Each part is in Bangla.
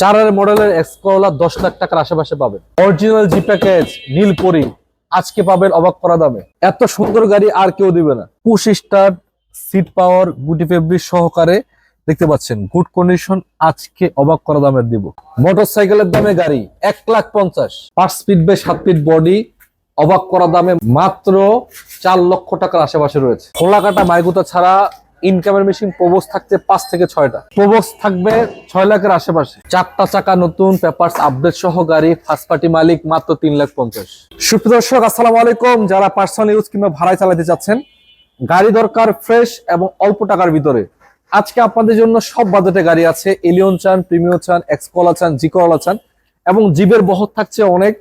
চারের মডেলের এক্সকোলা দশ লাখ টাকার আশেপাশে পাবেন। অরিজিনাল জি প্যাকেজ নীলপরি আজকে পাবেন অবাক করা দামে। এত সুন্দর গাড়ি আর কেউ দিবে না। পুশ স্টার্ট সিট পাওয়ার গুটি ফেব্রিক সহকারে দেখতে পাচ্ছেন। গুড কন্ডিশন আজকে অবাক করা দামের দিব। মোটর সাইকেলের দামে গাড়ি, এক লাখ পঞ্চাশ। পাঁচ স্পিড বে সাত ফিট বডি অবাক করা দামে মাত্র চার লক্ষ টাকার আশেপাশে রয়েছে। খোলা কাটা মাইগুতা ছাড়া ইনকামের মেশিন প্রবোস থাকছে পাঁচ থেকে ছয়টা। প্রবোস থাকবে ছয় লাখের আশেপাশে। চারটা চাকা নতুন পেপারস আপডেট সহ গাড়ি ফার্স্ট পার্টি মালিক মাত্র তিন লাখ পঞ্চাশ। সুপ্রিয় দর্শক, আসসালামু আলাইকুম। যারা পার্সোনাল ইউজ কিংবা ভাড়ায় চালাতে চাচ্ছেন, গাড়ি দরকার ফ্রেশ এবং অল্প টাকার ভিতরে। আজকে আপনাদের জন্য সব বাজেটে গাড়ি আছে। এলিয়ন চান প্রিমিও চান এক্সকলা চান জিকলা চান এবং জিবের বহর থাকছে অনেক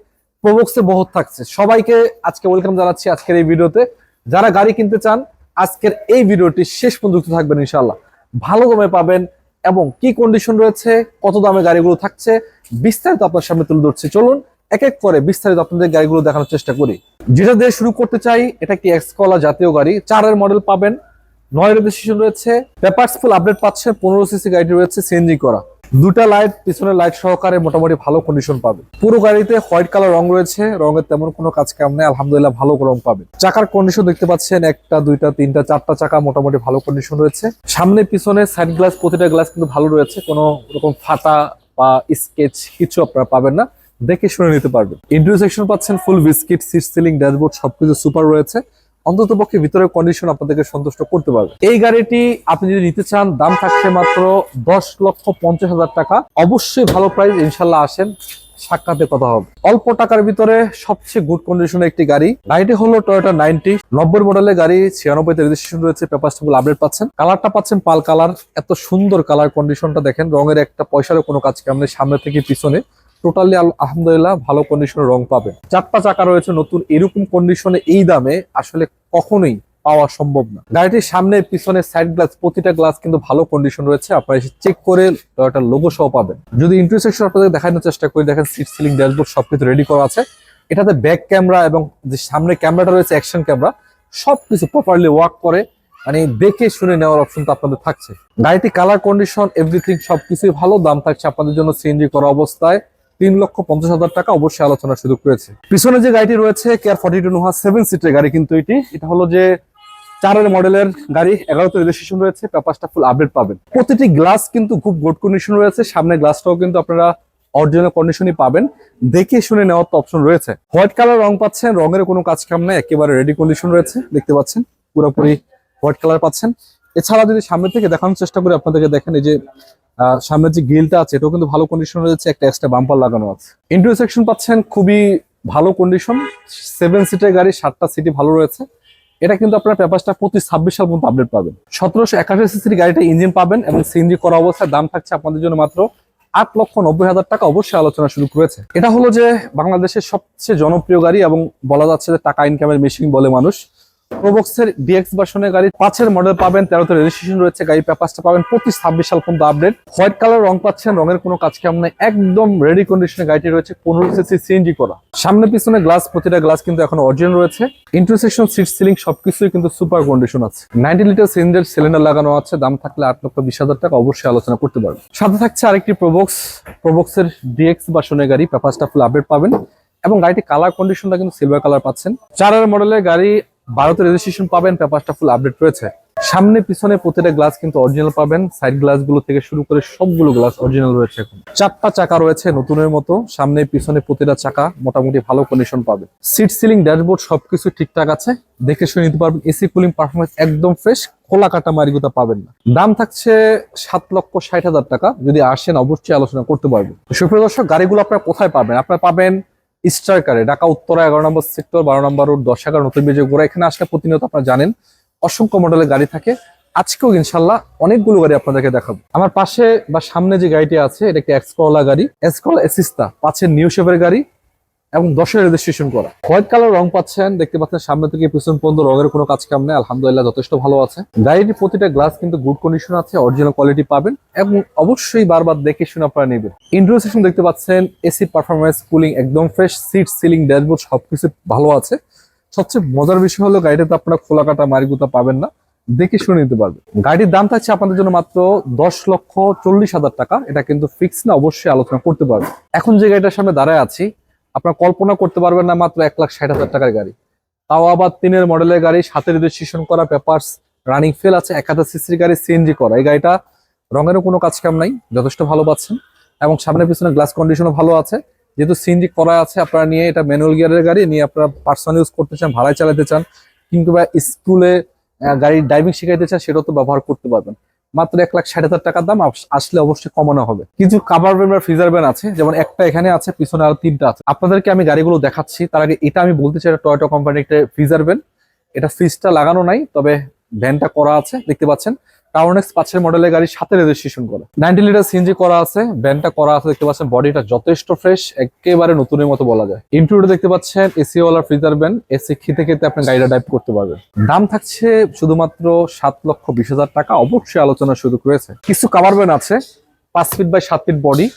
প্রবক্সে বহর থাকছে। সবাইকে আজকে ওয়েলকাম জানাচ্ছি আজকের এই ভিডিওতে। যারা গাড়ি কিনতে চান আজকের এই ভিডিওটি শেষ পর্যন্ত থাকবেন ইনশাল্লাহ ভালো দামে পাবেন এবং কি কন্ডিশন রয়েছে, কত দামে গাড়িগুলো থাকছে, বিস্তারিত আপনার সামনে তুলে ধরছি। চলুন, এক এক করে বিস্তারিত আপনাদের গাড়িগুলো দেখানোর চেষ্টা করি। যেটা দিয়ে শুরু করতে চাই, এটা একটি এক্সকলা জাতীয় গাড়ি? চারের মডেল পাবেন নয় রেজিস্ট্রেশন রয়েছে পেপারস ফুল আপডেট পাচ্ছেন, পনেরো সিসি গাড়িটি রয়েছে সিএনজি করা। দুটা লাইট পিছনে লাইট সহকারে মোটামুটি ভালো কন্ডিশন পাবে। পুরো গাড়িতে হোয়াইট কালার রং রয়েছে, রঙের তেমন কোনো কাজ কাম নেই, আলহামদুলিল্লাহ ভালো রং পাবে। চাকার কন্ডিশন দেখতে পাচ্ছেন, একটা, দুইটা, তিনটা, চারটা চাকা মোটামুটি ভালো কন্ডিশন রয়েছে। সামনে, পিছনে সাইড গ্লাস প্রতিটা গ্লাস কিন্তু ভালো রয়েছে, কোনো রকম ফাটা বা স্কেচ কিছু আপনারা পাবেন না, দেখে শুনে নিতে পারবেন। ইন্টারিয়র সেকশন পাচ্ছেন full biscuit seat ceiling dashboard সবকিছু সুপার রয়েছে। অন্তত পক্ষে ভিতরের কন্ডিশন আপনাদেরকে সন্তুষ্ট করতে পারবে। এই গাড়িটি আপনি যদি নিতে চান, দাম থাকছে মাত্র দশ লক্ষ পঞ্চাশ হাজার টাকা। অবশ্যই ভালো প্রাইস ইনশাল্লাহ আসেন, সাক্ষাতে কথা হবে। অল্প টাকার ভিতরে সবচেয়ে গুড কন্ডিশনের একটি গাড়ি। গাড়িটি হলো টয়োটা নাইনটি। নব্বই মডেলের গাড়ি ছিয়ানব্বইতে রেজিস্ট্রেশন রয়েছে পেপারস আপডেট পাচ্ছেন। কালারটা পাচ্ছেন পাল কালার এত সুন্দর কালার কন্ডিশনটা দেখেন, রঙের একটা পয়সারও কোনো কাজ কাম নেই, সামনে থেকে পিছনে। টোটালি আলহামদুলিল্লাহ ভালো কন্ডিশনের রং পাবেন। চারটা চাকা রয়েছে নতুন, এরকম কন্ডিশনে এই দামে আসলে কখনোই পাওয়া সম্ভব না। গাড়িটির সামনে, পিছনে সাইড গ্লাস প্রতিটা গ্লাস কিন্তু ভালো কন্ডিশন রয়েছে। আপনারা এসে চেক করে টয়োটার লোগো সহ পাবেন। যদি ইন্টারসেকশন আপনাদের দেখানোর চেষ্টা করি। দেখেন সিট সিলিং ড্যাশবোর্ড সবকিছু রেডি করা আছে। এটাতে ব্যাক ক্যামেরা এবং যে সামনে ক্যামেরাটা রয়েছে অ্যাকশন ক্যামেরা সবকিছু প্রপারলি ওয়ার্ক করে মানে দেখে শুনে নেওয়ার অপশন তো আপনাদের থাকছে। গাড়িটি কালার কন্ডিশন এভরিথিং সবকিছুই ভালো। দাম থাকছে আপনাদের জন্য সিএনজি করা অবস্থায়। তিন লক্ষ পঞ্চাশ হাজার টাকা অবশ্যই আলোচনার সুযোগ রয়েছে পিছনে যে গাড়িটি রয়েছে car forty two Noah seven সিটের গাড়ি কিন্তু এটি। এটা হলো যে চারের মডেলের গাড়ি, এগারোতে রেজিস্ট্রেশন রয়েছে, পেপারসটা ফুল আপডেট পাবেন। প্রতিটি গ্লাস কিন্তু খুব গুড কন্ডিশন রয়েছে সামনে গ্লাসটাও কিন্তু আপনারা অরিজিনাল কন্ডিশনই পাবেন। দেখে শুনে নেওয়ার তো অপশন রয়েছে। হোয়াইট কালার রং পাচ্ছেন, রঙের কোনো কাজ কাম নাই, একেবারে রেডি কন্ডিশন রয়েছে, দেখতে পাচ্ছেন, পুরোপুরি হোয়াইট কালার পাচ্ছেন। এছাড়া যদি সামনে থেকে দেখানোর চেষ্টা করি, আপনাদেরকে দেখেন এই যে সামনের যে গ্রিলটা আছে, এটাও কিন্তু ভালো কন্ডিশন রয়েছে, একটা এক্সট্রা বাম্পার লাগানো আছে। ইন্টারিয়র সেকশন পাচ্ছেন খুবই ভালো কন্ডিশন সেভেন সিটের গাড়ি, সাতটা সিটি ভালো রয়েছে। এটা কিন্তু আপনার পেপারসটা প্রতি ছাব্বিশ সাল পর্যন্ত আপডেট পাবেন। সতেরোশো একাশি সিসির গাড়িটা ইঞ্জিন পাবেন এবং সিএনজি করা অবস্থায় দাম থাকছে আপনাদের জন্য মাত্র আট লক্ষ নব্বই হাজার টাকা। অবশ্যই আলোচনা শুরু করেছে। এটা হলো যে বাংলাদেশের সবচেয়ে জনপ্রিয় গাড়ি এবং বলা যাচ্ছে যে টাকা ইনকামের মেশিন বলে মানুষ। প্রোবক্সের ডিএক্স ভার্সনের গাড়ি পাঁচের মডেল পাবেন, তেরোতে রেজিস্ট্রেশন রয়েছে গাড়ি পেপারসটা পাবেন প্রতি ছাব্বিশ সাল পর্যন্ত আপডেট হোয়াইট কালার রং পাচ্ছেন, রঙের কোনো কাজ কেমন নাই একদম রেডি কন্ডিশনে গাড়িটি রয়েছে, পনেরো সিসি সিএনজি করা। সামনে পিছনে গ্লাস প্রতিটা গ্লাস কিন্তু এখন অরিজিনাল রয়েছে। ইন্টারসেকশন সিট সিলিং সবকিছুই কিন্তু সুপার কন্ডিশন আছে। নাইনটি লিটার সিলিন্ডার সিলিন্ডার লাগানো আছে, দাম থাকলে আট লক্ষ বিশ হাজার টাকা অবশ্যই আলোচনা করতে পারবেন। সাথে থাকছে আরেকটি প্রোবক্স প্রোবক্সের ডিএক্স ভার্সনের গাড়ি পেপারসটা ফুল আপডেট পাবেন। এবং গাড়িটি কালার কন্ডিশনটা কিন্তু সিলভার কালার পাচ্ছেন। চারের মডেলের গাড়ি ভারতের রেজিস্ট্রেশন পাবেন পেপারসটা ফুল আপডেট রয়েছে। সামনে, পিছনে প্রতিটা গ্লাস কিন্তু অরিজিনাল পাবেন। সাইড গ্লাসগুলো থেকে শুরু করে সবগুলো গ্লাস অরিজিনাল রয়েছে এখন। চারটা চাকা রয়েছে নতুনের মতো। সামনে, পিছনে প্রতিটা চাকা মোটামুটি ভালো কন্ডিশন পাবে। সিট সিলিং ড্যাশবোর্ড সবকিছু ঠিকঠাক আছে। দেখে শুনে নিতে পারবেন এসি কুলিং পারফরমেন্স একদম ফ্রেশ খোলা কাটা মারিগুতা পাবেন না। দাম থাকছে সাত লক্ষ ষাট হাজার টাকা। যদি আসেন, অবশ্যই আলোচনা করতে পারবেন। সুপ্রিয় দর্শক, গাড়িগুলো আপনারা কোথায় পাবেন? আপনারা পাবেন স্ট্রাইকারে ঢাকা, উত্তরা, এগারো নম্বর সেক্টর, বারো নম্বর রোড দশ, এগারো, নতুন বিজয় গোড়া এখানে আসলে প্রতিনিয়ত আপনারা জানেন, অসংখ্য মডেলের গাড়ি থাকে। আজকেও ইনশাল্লাহ অনেকগুলো গাড়ি আপনাদেরকে দেখাবো। আমার পাশে বা সামনে যে গাড়িটি আছে, এটা একটি এক্সকলা গাড়ি? এক্সকলা এসিস্তা পাশে নিউ শেপের গাড়ি। এবং দশের রেজিস্ট্রেশন করা। হোয়াইট কালার রং পাচ্ছেন, দেখতে পাচ্ছেন সামনে থেকে পিছন পর্যন্ত রঙের কোনো কাজ কাম নেই, আলহামদুলিল্লাহ যথেষ্ট ভালো আছে। গাড়িটির প্রতিটা গ্লাস কিন্তু গুড কন্ডিশন আছে অরিজিনাল কোয়ালিটি পাবেন এবং অবশ্যই বারবার দেখে শুনে আপনারা নেবেন। ইন্ডোর সেকশন দেখতে পাচ্ছেন এসি পারফরমেন্স কুলিং একদম ফ্রেশ সিট সিলিং ড্যাশবোর্ড সবকিছু ভালো আছে। সবচেয়ে মজার বিষয় হলো গাড়িটাতে আপনারা খোলা কাটা মারিগুতা পাবেন না, দেখে শুনে নিতে পারবেন। গাড়ির দাম থাকছে আপনাদের জন্য মাত্র দশ লক্ষ চল্লিশ হাজার টাকা, এটা কিন্তু ফিক্স না, অবশ্যই আলোচনা করতে পারবেন। এখন যে গাড়িটার সামনে দাঁড়ায় আছি আপনারা কল্পনা করতে পারবেন না মাত্র এক লাখ ষাট হাজার টাকার গাড়ি। তাও আবার তিনের মডেলের গাড়ি সাথে রেজিস্ট্রেশন করা পেপারস রানিং ফেল আছে, এক হাজার সিসির গাড়ি সিএনজি করা। এই গাড়িটা রঙেরও কোনো কাজ কাম নাই, যথেষ্ট ভালো পাচ্ছেন। এবং সামনে পিছনে গ্লাস কন্ডিশনও ভালো আছে। যেহেতু সিএনজি করা আছে, আপনারা নিয়ে এটা ম্যানুয়াল গিয়ারের গাড়ি, নিয়ে আপনারা পার্সোনাল ইউজ করতে চান, ভাড়ায় চালাতে চান কিন্তু বা স্কুলে গাড়ির ড্রাইভিং শিখাইতে চান, সেটাও তো ব্যবহার করতে পারবেন। মাত্র এক লাখ ষাট হাজার টাকার দাম আসলে অবশ্যই কমানো হবে। কিছু কাভার ভ্যান ফ্রিজার ব্যান আছে, যেমন একটা এখানে আছে, পিছনে আরও তিনটা আছে। আপনাদেরকে আমি গাড়িগুলো দেখাচ্ছি, তার আগে এটা আমি বলতে চাই টয়টা কোম্পানির একটা ফ্রিজার ব্যান এটা ফ্রিজটা লাগানো নাই, তবে ভ্যানটা করা আছে, দেখতে পাচ্ছেন। টাউনেক্স পাঁচের মডেলের গাড়ি সাথে রেজিস্ট্রেশন করা। নাইনটি লিটার সিএনজি করা আছে ভ্যানটা করা আছে, দেখতে পাচ্ছেন বডিটা যথেষ্ট ফ্রেশ একেবারে নতুনের মতো বলা যায়। ইন্টুরিয়র দেখতে পাচ্ছেন এসি ওয়ালা ফ্রিজার ভ্যান এসি খেতে খেতে আপনি গাড়িটা ড্রাইভ করতে পারবেন। দাম থাকছে শুধুমাত্র সাত লক্ষ বিশ হাজার টাকা, অবশ্যই আলোচনার সুযোগ রয়েছে। কিছু কাভার ভ্যান আছে, পাঁচ ফিট বাই সাত feet body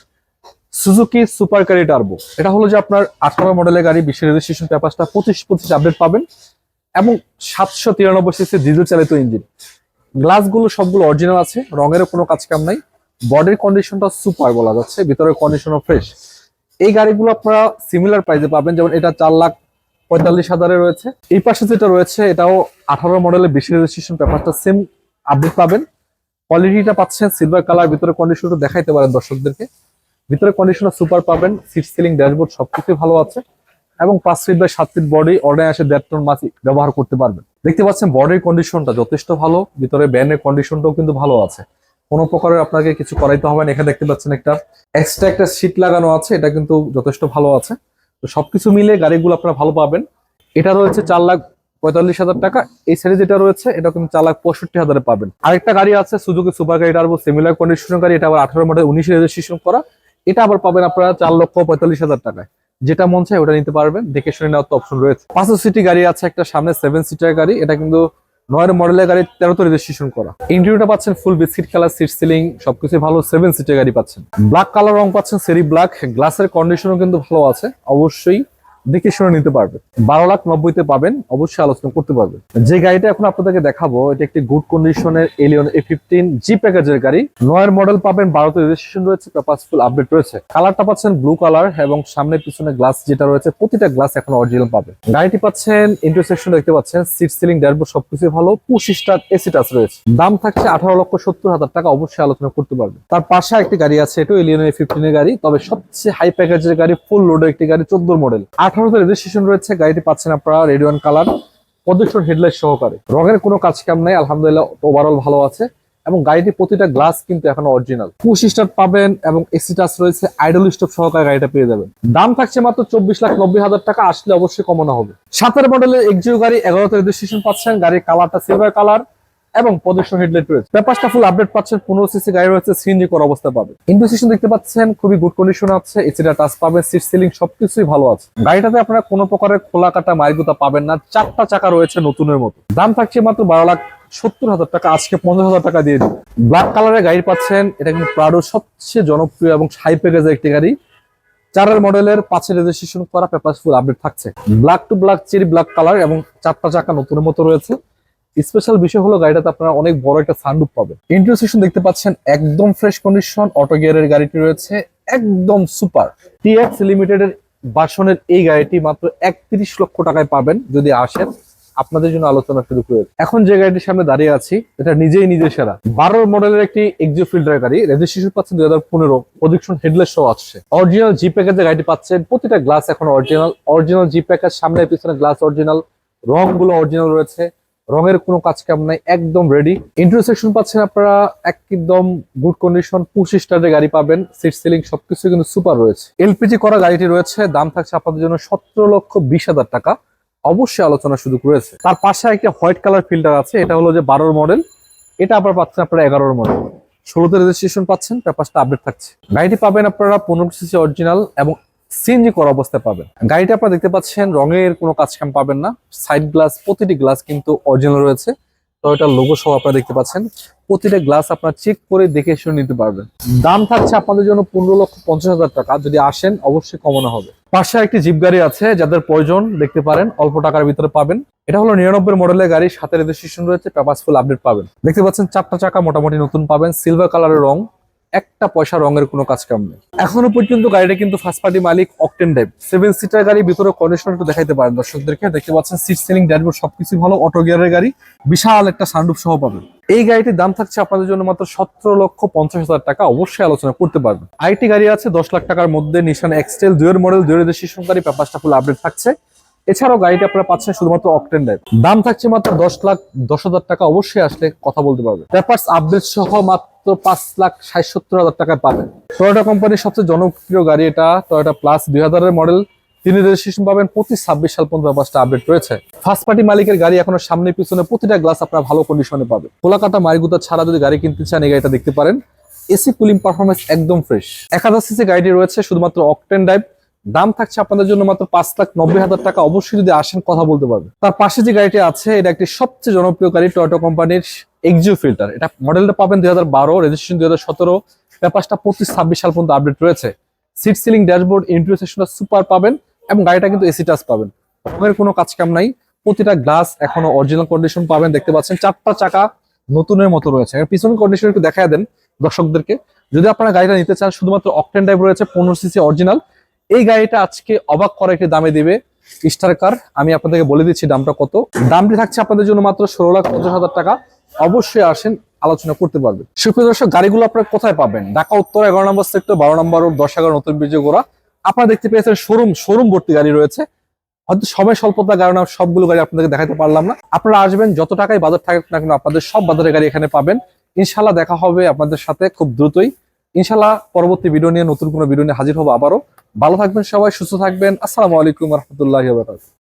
Suzuki super carry turbo এটা হলো যে আপনার আঠারো মডেলের গাড়ি বিশ্বের রেজিস্ট্রেশন পেপারটা পঁচিশ পঁচিশ আপডেট পাবেন, এবং সাতশো তিরানব্বই সিসি ডিজেল চালিত ইঞ্জিন গ্লাসগুলো সবগুলো অরিজিনাল আছে, রঙেরও কোনো কাজ কাম নাই। বডির কন্ডিশনটা সুপার বলা যাচ্ছে, ভিতরের কন্ডিশনও ফ্রেশ এই গাড়িগুলো আপনারা সিমিলার প্রাইসে পাবেন, যেমন এটা চার লাখ পঁয়তাল্লিশ হাজারে রয়েছে। এই পাশে যেটা রয়েছে, এটাও আঠারো মডেলের বেশি রেজিস্ট্রেশন পেপারটা সেম আপডেট পাবেন। কোয়ালিটিটা পাচ্ছেন সিলভার কালার ভিতরে কন্ডিশনটা দেখাইতে পারেন দর্শকদেরকে। ভিতরে কন্ডিশনার সুপার পাবেন সিট সিলিং ড্যাশবোর্ড সবকিছু ভালো আছে। এবং পাঁচ ফিট বাই সাত ফিট বডি অনায়াসে দেড় টন মাছ ব্যবহার করতে পারবেন। দেখতে পাচ্ছেন বডির কন্ডিশনটা যথেষ্ট ভালো, ভিতরে ব্যানের কন্ডিশনটাও কিন্তু ভালো আছে। কোনো প্রকারের আপনাকে কিছু করাইতে হবে না। এখানে দেখতে পাচ্ছেন একটা এক্সট্রা একটা সিট লাগানো আছে, এটা কিন্তু যথেষ্ট ভালো আছে। তো সবকিছু মিলে গাড়িগুলো আপনারা ভালো পাবেন। এটা রয়েছে চার লাখ পঁয়তাল্লিশ হাজার টাকা। এই সাইডে যেটা রয়েছে, এটা কিন্তু চার লাখ পঁয়ষট্টি হাজারে পাবেন। আরেকটা গাড়ি আছে সুজুকি সুপার গাড়ি টার্বো সিমিলার কন্ডিশনের গাড়ি। এটা আবার আঠারো মডেল উনিশে রেজিস্ট্রেশন করা। এটা আবার পাবেন আপনারা চার লক্ষ পঁয়তাল্লিশ হাজার টাকায়। যেটা মন চায় ওটা নিতে পারবেন। দেখে শুনে নেওয়ার তো অপশন রয়েছে। পাঁচশো সিটি গাড়ি আছে, একটা সামনে সেভেন সিটার গাড়ি। এটা কিন্তু নয়ের মডেলের গাড়ি, তেরো তো রেজিস্ট্রেশন করা। ইন্টারভিউটা পাচ্ছেন full biscuit colour seat ceiling সবকিছু ভালো। সেভেন সিটের গাড়ি পাচ্ছেন। ব্ল্যাক কালার রং পাচ্ছেন সেরি ব্ল্যাক গ্লাসের কন্ডিশনও কিন্তু ভালো আছে। অবশ্যই দেখে শুনে নিতে পারবে। বারো লাখ নব্বইতে পাবেন, অবশ্যই আলোচনা করতে পারবে। যে গাড়িটা এখন আপনাদেরকে দেখাবো, এটা একটি গুড কন্ডিশনের এলিয়ন এ ফিফটিন জি প্যাকেজের গাড়ি। নয়ের মডেল পাবেন, বারোতে রেজিস্ট্রেশন রয়েছে পেপারফুল আপডেট রয়েছে। কালারটা পাচ্ছেন ব্লু কালার এবং সামনে পিছনে গ্লাস যেটা রয়েছে, প্রতিটা গ্লাস এখন অরিজিনাল পাবে। গাড়িটি পাচ্ছেন ইন্টারসেকশন দেখতে পাচ্ছেন সিট সিলিং ড্যাশবোর্ড সবকিছু ভালো স্টার এসি টাচ রয়েছে। দাম থাকছে আঠারো লক্ষ সত্তর হাজার টাকা, অবশ্যই আলোচনা করতে পারবে। তার পাশে একটি গাড়ি আছে এটা এলিয়ন এ ফিফটিন এর গাড়ি, তবে সবচেয়ে হাই প্যাকেজের গাড়ি ফুল লোডের একটি গাড়ি চোদ্দ মডেল আঠারোতে রেজিস্ট্রেশন রয়েছে, গাড়িটি পাচ্ছেন আপনারা রেডিওয়ান কালার পদক্ষণ হেডলাইট সহকারে। রঙের কোনো কাজ কাম নাই, আলহামদুলিল্লাহ ওভারঅল ভালো আছে। এবং গাড়িটি প্রতিটা গ্লাস কিন্তু এখন অরিজিনাল পুশ স্টার্ট পাবেন এবং এসি টাচ রয়েছে আইডল স্টপ সহকারে গাড়িটা পেয়ে যাবেন। দাম থাকছে মাত্র চব্বিশ লাখ নব্বই হাজার টাকা, আসলে অবশ্যই কমানো হবে। সাতের মডেলের এক্সিও গাড়ি এগারোতে রেজিস্ট্রেশন পাচ্ছেন, গাড়ির কালারটা সিলভার কালার এবং প্রদর্শন হেডলাইট রয়েছে। পেপারটা ফুল আপডেট পাচ্ছেন, পনেরো সিসি গাড়ি রয়েছে সিএনজি করা অবস্থা পাবে। ইন্ডোসেশন দেখতে পাচ্ছেন, খুবই গুড কন্ডিশন আছে এসিটা টাচ পাবেন সিট সিলিং সবকিছুই ভালো আছে। গাড়িটাতে আপনারা কোনো প্রকারের খোলা কাটা মাইগুতা পাবেন না, চারটা চাকা রয়েছে নতুনের মতো। দাম থাকছে মাত্র বারো লাখ সত্তর হাজার টাকা, আজকে পঞ্চাশ হাজার টাকা দিয়ে দিন ব্ল্যাক কালারের গাড়ি পাচ্ছেন, এটা কিন্তু প্রাডোর সবচেয়ে জনপ্রিয় এবং হাই প্যাকেজের একটি গাড়ি। চারের মডেলের পাঁচের রেজিস্ট্রেশন করা পেপার ফুল আপডেট থাকছে। Black to black cherry black colour এবং চারটা চাকা নতুনের মতো রয়েছে। স্পেশাল বিষয় হলো গাড়িটাতে আপনারা অনেক বড় একটা সানরুফ পাবেন। ইন্টারসেকশন দেখতে পাচ্ছেন, একদম ফ্রেশ কন্ডিশন অটো গিয়ারের গাড়িটি রয়েছে, একদম সুপার টিএক্স লিমিটেডের ভার্সনের এই গাড়িটি মাত্র একত্রিশ লক্ষ টাকায় পাবেন, যদি আসেন, আপনাদের জন্য আলোচনা শুরু করে এখন যে গাড়িটির সামনে দাঁড়িয়ে আছি, এটা নিজেই নিজে সেরা। বারো মডেলের একটি এক্সিও ফিল্ডার গাড়ি রেজিস্ট্রেশন পাচ্ছেন দুই হাজার পনেরো প্রদীক্ষণ হেডলাইট সহ আসছে। অরিজিনাল জি প্যাকেজের গাড়িটি পাচ্ছেন, প্রতিটা গ্লাস এখন অরিজিনাল অরিজিনাল জি প্যাকেজ সামনে পিছনে গ্লাস অরিজিনাল রংগুলো অরিজিনাল রয়েছে। রঙের কোনো কাজ কাম নাই, একদম রেডি ইন্টারসেকশন পাচ্ছেন আপনারা একদম গুড কন্ডিশন পুশ স্টারের গাড়ি পাবেন সিট সিলিং সবকিছু কিন্তু সুপার রয়েছে। এলপিজি করা গাড়িটি রয়েছে, দাম থাকছে আপনাদের জন্য সতেরো লক্ষ বিশ হাজার টাকা। অবশ্যই আলোচনা সুযোগ রয়েছে। তার পাশে একটা হোয়াইট কালার ফিল্টার আছে, এটা হলো যে বারোর মডেল এটা আবার পাচ্ছেন আপনারা এগারোর মডেল ষোলোতে রেজিস্ট্রেশন পাচ্ছেন পেপারটা আপডেট থাকছে। গাড়িটি পাবেন আপনারা পনেরো সিসি অরিজিনাল এবং সিএনজি করা অবস্থায় পাবেন। গাড়িটা আপনারা দেখতে পাচ্ছেন, রঙের কোনো কাজ কাম পাবেন না। সাইড গ্লাস প্রতিটি গ্লাস কিন্তু অরিজিনাল রয়েছে। এটা লোগো সহ আপনারা দেখতে পাচ্ছেন। প্রতিটা গ্লাস আপনারা চেক করে দেখে শুনে নিতে পারবেন। দাম থাকছে আপনাদের জন্য পনেরো লক্ষ পঞ্চাশ হাজার টাকা। যদি আসেন, অবশ্যই কমানো হবে। পাশে একটি জিপ গাড়ি আছে, যাদের প্রয়োজন দেখতে পারেন, অল্প টাকার ভিতরে পাবেন। এটা হলো নিরানব্বই মডেলের গাড়ি, সাথে রেজিস্ট্রেশন রয়েছে পেপার ফুল আপডেট পাবেন। দেখতে পাচ্ছেন, চারটা চাকা মোটামুটি নতুন পাবেন সিলভার কালারের রং। একটা পয়সা রঙের কোনো কাজ কাম নেই। এখনও পর্যন্ত গাড়িটা কিন্তু ফার্স্ট পার্টি মালিক অকটেন ডেভ সেভেন সিটার গাড়ি, ভিতরে কন্ডিশন একটু দেখাইতে পারেন দর্শকদেরকে। দেখতে পাচ্ছেন সিট সিলিং ড্যাশবোর্ড সবকিছু ভালো অটো গিয়ারের গাড়ি। বিশাল একটা সানরুফ সহ পাবেন। এই গাড়িটির দাম থাকছে আপনাদের জন্য মাত্র সতেরো লক্ষ পঞ্চাশ হাজার টাকা। অবশ্যই আলোচনা করতে পারবেন। আইটি গাড়ি আছে, দশ লাখ টাকার মধ্যে নিশান এক্সটেল দুয়ের মডেল দুয়ের দেশের গাড়ি পেপারটা ফুল আপডেট থাকছে। এছাড়াও গাড়িটা আপনারা পাচ্ছেন শুধুমাত্র অকটেন ড্রাইভ দাম থাকছে মাত্র দশ লাখ দশ হাজার টাকা। অবশ্যই আসলে কথা বলতে পারবে পেপারস আপডেট সহ মাত্র পাঁচ লাখ ষাট সত্তর হাজার টাকায় পাবেন। টয়োটা কোম্পানির সবচেয়ে জনপ্রিয় গাড়ি এটা টয়োটা প্লাস দুই হাজারের মডেল তিনি রেজিস্ট্রেশন পাবেন পঁচিশ ছাব্বিশ সাল পর্যন্ত পেপারসটা আপডেট রয়েছে। ফার্স্ট পার্টি মালিকের গাড়ি এখনও সামনে পিছনে প্রতিটা গ্লাস আপনার ভালো কন্ডিশনে পাবে কোলাকাটা মাইগুতা ছাড়া যদি গাড়ি কিনতে চান, এই গাড়িটা দেখতে পারেন। এসি কুলিং পারফরমেন্স একদম ফ্রেশ এক হাজার সিসি গাড়িটি রয়েছে, শুধুমাত্র অকটেন ড্রাইভ দাম থাকছে আপনাদের জন্য মাত্র পাঁচ লাখ নব্বই হাজার টাকা। অবশ্যই যদি আসেন, কথা বলতে পারবে তার পাশে যে গাড়িটি আছে, এটা একটি সবচেয়ে জনপ্রিয় গাড়ি টয়োটা কোম্পানির এক্সিও ফিল্টার এটা মডেলটা পাবেন দুই হাজার বারো রেজিস্ট্রেশন দুই হাজার সতেরো। পেপারসটা পঁচিশ, ছাব্বিশ সাল পর্যন্ত আপডেট রয়েছে। Seat ceiling dashboard interior super পাবেন এবং গাড়িটা কিন্তু এসি টাচ পাবেন। রঙের কোনো কাজ কাম নাই। প্রতিটা গ্লাস এখনও অরিজিনাল কন্ডিশন পাবেন, দেখতে পাচ্ছেন। চারটা চাকা নতুনের মতো রয়েছে। পিছনের কন্ডিশন একটু দেখায় দেন দর্শকদেরকে। যদি আপনারা গাড়িটা নিতে চান, শুধুমাত্র অকটেন ড্রাইভ রয়েছে, পনেরো সিসি অরিজিনাল এই গাড়িটা আজকে অবাক করা একটি দামে দিবে স্টার কার। আমি আপনাদেরকে বলে দিচ্ছি দামটা কত। দামটি থাকছে আপনাদের জন্য মাত্র ষোলো লাখ পঞ্চাশ হাজার টাকা। অবশ্যই আসেন, আলোচনা করতে পারবেন। সুপ্রিয় দর্শক, গাড়িগুলো আপনারা কোথায় পাবেন? ঢাকা, উত্তর, এগারো নম্বর সেক্টর, বারো নম্বর রোড, দশ এগারো নতুন ব্রিজে গোড়া। আপনারা দেখতে পেয়েছেন শোরুম শোরুম ভর্তি গাড়ি রয়েছে। হয়তো সময় স্বল্পতার কারণে সবগুলো গাড়ি আপনাদেরকে দেখাতে পারলাম না। আপনারা আসবেন, যত টাকাই বাজার থাকুক না কিন্তু আপনাদের সব বাজারের গাড়ি এখানে পাবেন। ইনশাল্লাহ দেখা হবে আপনাদের সাথে খুব দ্রুতই। ইনশাল্লাহ পরবর্তী ভিডিও নিয়ে, নতুন কোনো ভিডিও নিয়ে হাজির হব আবারও। ভালো থাকবেন সবাই, সুস্থ থাকবেন। আসসালামু আলাইকুম রহমতুল্লাহ